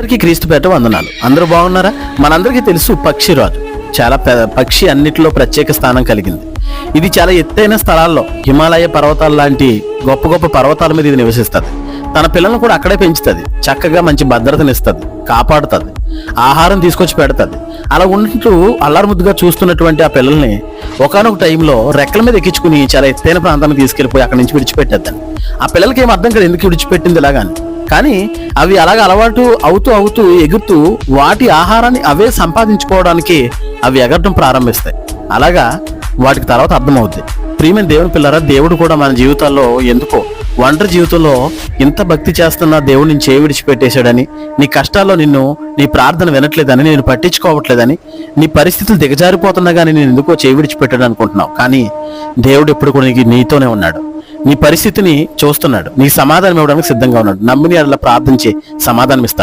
అందరికీ క్రీస్తుపేట వందనాలు. అందరూ బాగున్నారా? మనందరికీ తెలుసు పక్షిరాజు చాలా పక్షి అన్నిటిలో ప్రత్యేక స్థానం కలిగింది. ఇది చాలా ఎత్తైన స్థలాల్లో హిమాలయ పర్వతాల లాంటి గొప్ప గొప్ప పర్వతాల మీద ఇది నివసిస్తుంది. తన పిల్లలను కూడా అక్కడే పెంచుతుంది. చక్కగా మంచి భద్రతనిస్తుంది కాపాడుతుంది. ఆహారం తీసుకొచ్చి పెడుతుంది. అలా ఉన్నట్టు అల్లారుముద్దుగా చూస్తున్నటువంటి ఆ పిల్లల్ని ఒకనొక టైంలో రెక్కల మీద ఎక్కించుకుని చాలా ఎత్తైన ప్రాంతానికి తీసుకెళ్ళిపోయి అక్కడి నుంచి విడిచిపెట్టేద్దాన్ని ఆ పిల్లలకి ఏం అర్థం కదా ఎందుకు విడిచిపెట్టింది ఇలాగాని కానీ అవి అలాగ అలవాటు అవుతూ అవుతూ ఎగురుతూ వాటి ఆహారాన్ని అవే సంపాదించుకోవడానికి అవి ఎగరడం ప్రారంభిస్తాయి. అలాగా వాటికి తర్వాత అర్థమవుద్ది. ప్రియమైన దేవుని పిల్లరా దేవుడు కూడా మన జీవితాల్లో ఎందుకో ఒంటరి జీవితంలో ఇంత భక్తి చేస్తున్న దేవుడు నేను చేయి విడిచిపెట్టేశాడని నీ కష్టాల్లో నిన్ను నీ ప్రార్థన వినట్లేదని నేను పట్టించుకోవట్లేదని నీ పరిస్థితులు దిగజారిపోతున్నా కానీ నేను ఎందుకో చేయి విడిచిపెట్టాడు అనుకుంటున్నావు కానీ దేవుడు ఎప్పుడు కూడా నీకు నీతోనే ఉన్నాడు. నీ పరిస్థితిని చూస్తున్నాడు. నీ సమాధానం ఇవ్వడానికి సిద్ధంగా ఉన్నాడు. నమ్మిని అలా ప్రార్థించి సమాధానం ఇస్తాడు